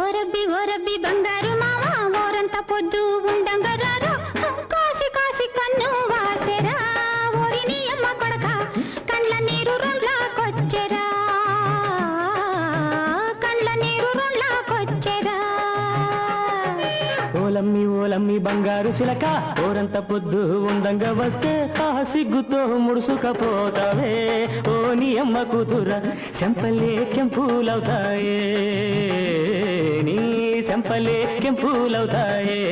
ఒరబ్బి ఒరబ్బి బంగారు మామ ఓరంత పొద్దు ఉండంగరారు ఓలమ్మి ఓలమ్మి బంగారు సిలక ఓరంత పొద్దు ఉండంగా వస్తే ఆ సిగ్గుతో ముడుసుకపోతావే. ఓ నీ అమ్మ కూతుర చెంపలే కెంపులవుతాయే. నీ చెంపలే కెంపులవుతాయే.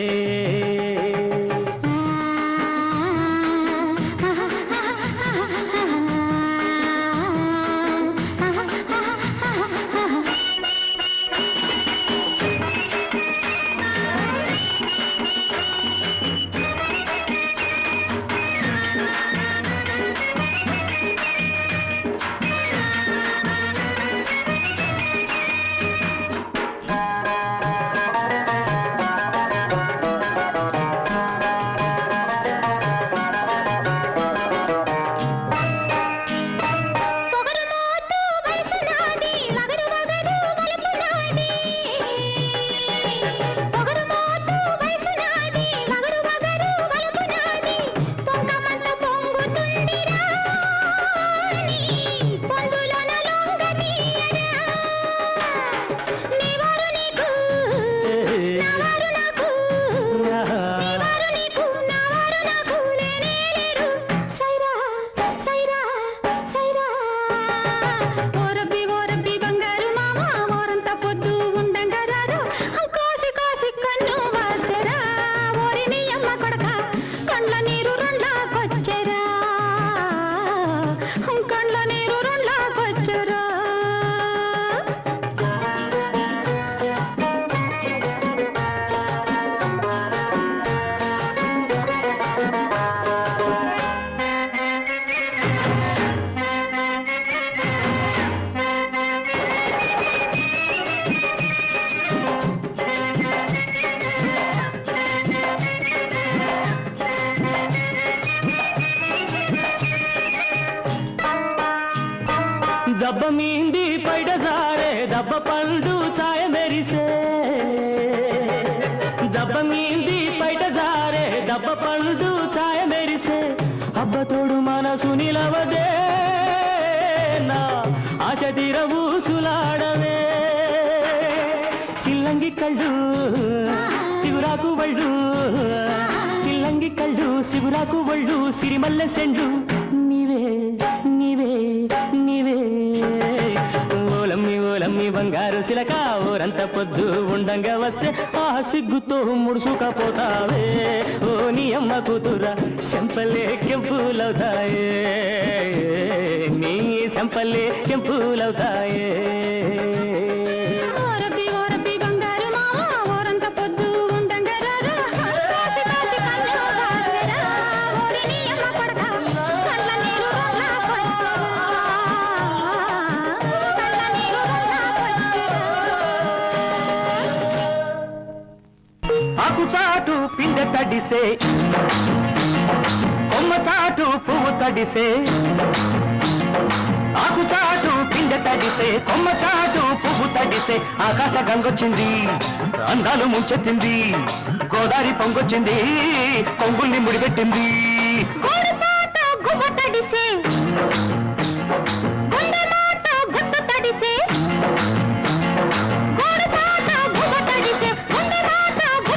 దబ్బ మీంది పైడజారే దబ్బ పండు ఛాయ మెరిసే. దబ్బ మీంది పైటజారే దబ్బ పండు ఛాయ మెరిసే. అబ్బ తోడు మనసు నిలవదే నా ఆశ తీరవు సులాడవే చిల్లంగి కళ్ళు సిగురాకు వళ్ళు. చిల్లంగి కళ్ళు సిగురాకు వళ్ళు సిరిమల్లె సెండు. నీవే నీవే బంగారు శిలక ఊరంత పొద్దు ఉండంగా వస్తే ఆ సిగ్గుతో ముడుసుకపోతావే ఓ నీ అమ్మ కూతుర సెంపలే కెంపులవుతాయే. నీ సెంపలే కెంపులవుతాయే. తడిసే. కొమ్మ చాటు పువ్వు తడిసే. ఆకు చాటు పిందె తడిసే. కొమ్మ చాటు పువ్వు తడిసే. ఆకాశ గంగొచ్చింది అందాలు ముంచెత్తింది గోదారి పొంగొచ్చింది కొంగుల్ని ముడిపెట్టింది.